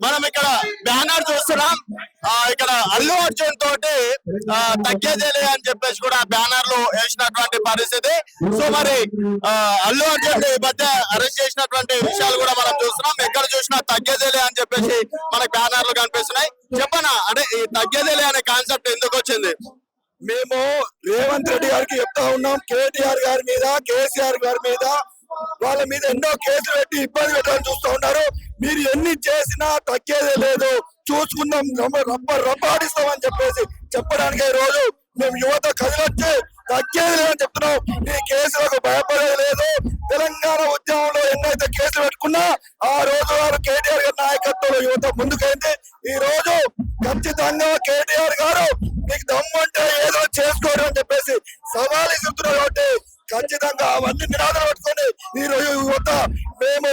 మనం ఇక్కడ బ్యానర్ చూస్తున్నాం. ఇక్కడ అల్లు అర్జున్ తోటి ఆ, తగ్గేదేలే అని చెప్పేసి కూడా బ్యానర్లో వేసినటువంటి పరిస్థితి. సో మరి అల్లు అర్జున్ ఈ మధ్య అరెస్ట్ చేసినటువంటి విషయాలు కూడా మనం చూస్తున్నాం. ఎక్కడ చూసినా తగ్గేదేలే అని చెప్పేసి మనకి బ్యానర్లు కనిపిస్తున్నాయి. చెప్పనా? అంటే ఈ తగ్గేదేలే అనే కాన్సెప్ట్ ఎందుకు వచ్చింది? మేము రేవంత్ రెడ్డి గారికి చెప్తా ఉన్నాం. కేటీఆర్ గారి మీద కేసీఆర్ గారి మీద వాళ్ళ మీద ఎన్నో కేసులు పెట్టి ఇబ్బంది పెట్టాలని చూస్తూ ఉన్నారు. మీరు ఎన్ని చేసినా తగ్గేదే లేదు. చూసుకుందాం రబ్బ రబ్బ రబ్బాడిస్తామని చెప్పేసి చెప్పడానికి ఈ రోజు మేము యువత కదిలొచ్చి తగ్గేది లేదని చెప్తున్నాం. ఈ కేసులకు భయపడేది లేదు. తెలంగాణ ఉద్యమంలో ఎన్నైతే కేసులు పెట్టుకున్నా ఆ రోజు వారు కేటీఆర్ గారి నాయకత్వంలో యువత ముందుకైంది. ఈ రోజు ఖచ్చితంగా కేటీఆర్ గారు మీకు దమ్ము అంటే ఏదో చేసుకోరు అని చెప్పేసి సవాల్ ఇస్తున్నారు కాబట్టి ఖచ్చితంగా అవన్నీ నినాదాలు పట్టుకొని ఈ రోజు యువత మేము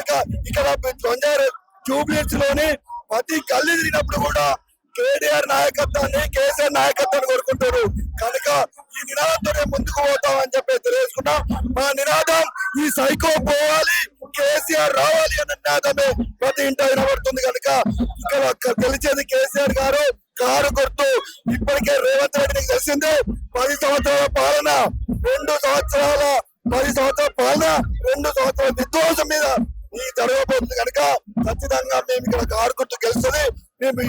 కనుక ఇక్కడ బంజారు జూబ్లీస్లోని ప్రతి గల్లీ తిరిగినప్పుడు కూడా కేటీఆర్ నాయకత్వాన్ని కేసీఆర్ నాయకత్వాన్ని కోరుకుంటారు. కనుక ఈ నినాదంతో ముందుకు పోతాం అని చెప్పి తెలియజేసుకున్నాం. మా నినాదం ఈ సైకో పోవాలి కేసీఆర్ రావాలి అన్న నినాదమే ప్రతి ఇంట వినబడుతుంది కనుక ఇక్కడ తెలిసేది కేసీఆర్ గారు కారు గుర్తు ఇప్పటికే రేవంత్ రెడ్డికి తెలిసింది పది సంవత్సరాల పాలన రెండు సంవత్సరాల పది సంవత్సరాల పాలన రెండు సంవత్సరాల విధ్వంసం మీద ఈ జరగబోతుంది కనుక ఖచ్చితంగా మేము ఇక్కడ కారు గెలుస్తుంది. మేము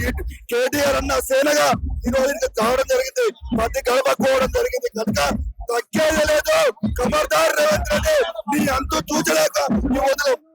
కేటీఆర్ అన్న సేనగా ఈ రోజు ఇక్కడ రావడం జరిగింది. ప్రతి గడపకోవడం జరిగింది కనుక తగ్గేది లేదు. ఖబర్దార్ రేవంత్ రెడ్డి నీ అంతు చూచలేక నీ వదిలేం